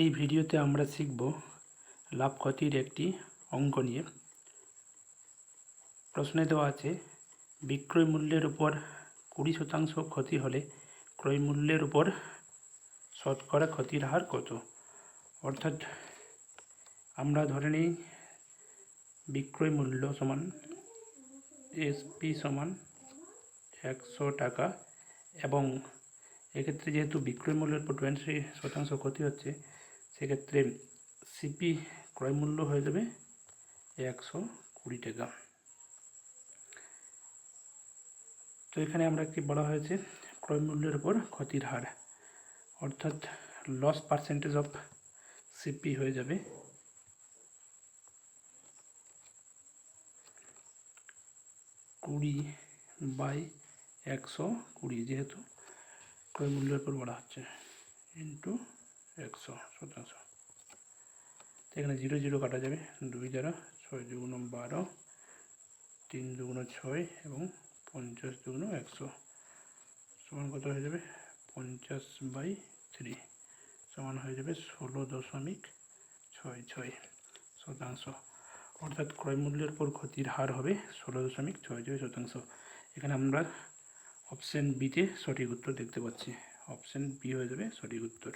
এই ভিডিওতে আমরা শিখব লাভ ক্ষতির একটি অঙ্ক নিয়ে। প্রশ্নে দেওয়া আছে, বিক্রয় মূল্যের উপর কুড়ি শতাংশ ক্ষতি হলে ক্রয় মূল্যের উপর শতকরা ক্ষতির হার কত? অর্থাৎ আমরা ধরে নিই, বিক্রয় মূল্য সমান এসপি সমান একশো টাকা এবং এক্ষেত্রে যেহেতু বিক্রয় মূল্যের উপর টোয়েন্টি শতাংশ ক্ষতি হচ্ছে সেক্ষেত্রে সিপি ক্রয় মূল্য হয়ে যাবে একশো কুড়ি টাকা। তো এখানে আমরা কি বলা হয়েছে? ক্রয় মূল্যের উপর ক্ষতির হার। অর্থাৎ লস পার্সেন্টেজ অফ সিপি হয়ে যাবে কুড়ি বাই একশো কুড়ি, যেহেতু ক্রয় মূল্যের উপর বলা হচ্ছে। ইন্টু একশো শতাংশ এখানে জিরো জিরো কাটা যাবে দুই দ্বারা ছয় দুগুণ বারো, তিন দুগুণ ছয় এবং পঞ্চাশ দুগুণ একশো। সমান কত হয়ে যাবে? পঞ্চাশ বাই থ্রি। সমান হয়ে যাবে ষোলো দশমিক ছয় ছয় শতাংশ। অর্থাৎ ক্রয় মূল্যের পর ক্ষতির হার হবে ষোলো দশমিক ছয় ছয় শতাংশ। এখানে আমরা অপশান বিতে সঠিক উত্তর দেখতে পাচ্ছি। অপশান বি হয়ে যাবে সঠিক উত্তর।